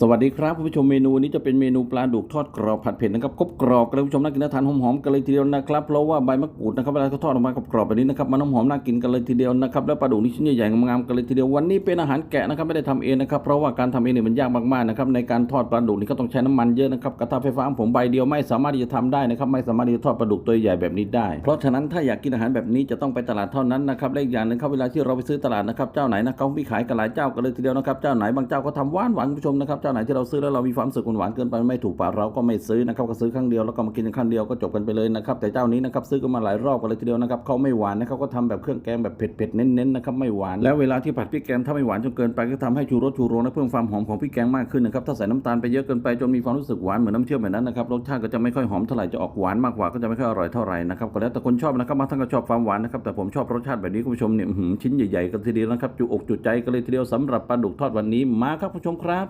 สวัสดีครับคุณผู้ชมเมนูนี้จะเป็นเมนูปลาดุกทอดกรอบผัดเผ็ดนะครับครบกรอบกันเลยผู้ชมน่ากินน่าทานหอมๆกันเลยทีเดียวนะครับเพราะว่าใบมะกรูดนะครับเวลาเขาทอดออกมากรอบๆแบบนี้นะครับมันหอมๆน่ากินกันเลยทีเดียวนะครับแล้วปลาดุกนี่ชิ้นใหญ่ๆงามๆกันเลยทีเดียววันนี้เป็นอาหารแกะนะครับไม่ได้ทำเองนะครับเพราะว่าการทำเองเนี่ยมันยากมากๆนะครับในการทอดปลาดุกนี่ก็ต้องใช้น้ำมันเยอะนะครับกระทะไฟฟ้าของผมใบเดียวไม่สามารถที่จะทำได้นะครับไม่สามารถที่จะทอดปลาดุกตัวใหญ่แบบนี้ได้ เพราะฉะนั้นถ้าอยากกินอาหารแบบนี้จะต้องไปตลาดเท่านั้นนะครับและอีกอย่างนึงครับเวลาที่เราไปซื้อตลาดนะครับเจ้าไหนนะเขามีขายกันหลายเจ้ากันเลยทีเดียวนะครับเจ้าไหนบางเจ้าก็ทำหวานหวานผู้ชมนะครับเจ้าไหนที่เราซื้อแล้วเรามีความสึกหวานเกินไปไม่ถูกปากเราก็ไม่ซื้อนะครับก็ซื้อครั้งเดียวแล้วก็มากินครั้งเดียวก็จบกันไปเลยนะครับแต่เจ้านี้นะครับซื้อกันมาหลายรอบกันเลยทีเดียวนะครับเขาไม่หวานนะครับก็ทำแบบเครื่องแกงแบบเผ็ดๆเน้นๆนะครับไม่หวานแล้วเวลาที่ผัดพริกแกงถ้าไม่หวานจนเกินไปก็ทำให้ชูรสชูโรงและเพิ่มความหอมของพริกแกงมากขึ้นนะครับถ้าใส่น้ำตาลไปเยอะเกินไปจนมีความรู้สึกหวานเหมือนน้ำเชื่อมแบบนั้นนะครับรสชาติก็จะไม่ค่อยหอมเท่าไหร่จะออกหวานมากกว่าก็จะไม่ค่อยอร่อยเท่าไหร่นะครับก็แล้วแต่คนชอบนะครับบางท่านก็ชอบความหวานนะครับแต่ผมชอบรสชาติแบบนี้คุณผู้ชมเนี่ยชิ้นใหญ่ๆกันทีเดียวนะครับจุอกจุใจกันเลยทีเดียวสำหรับปลาดุกทอดวันนี้มาครับผู้ชมครับ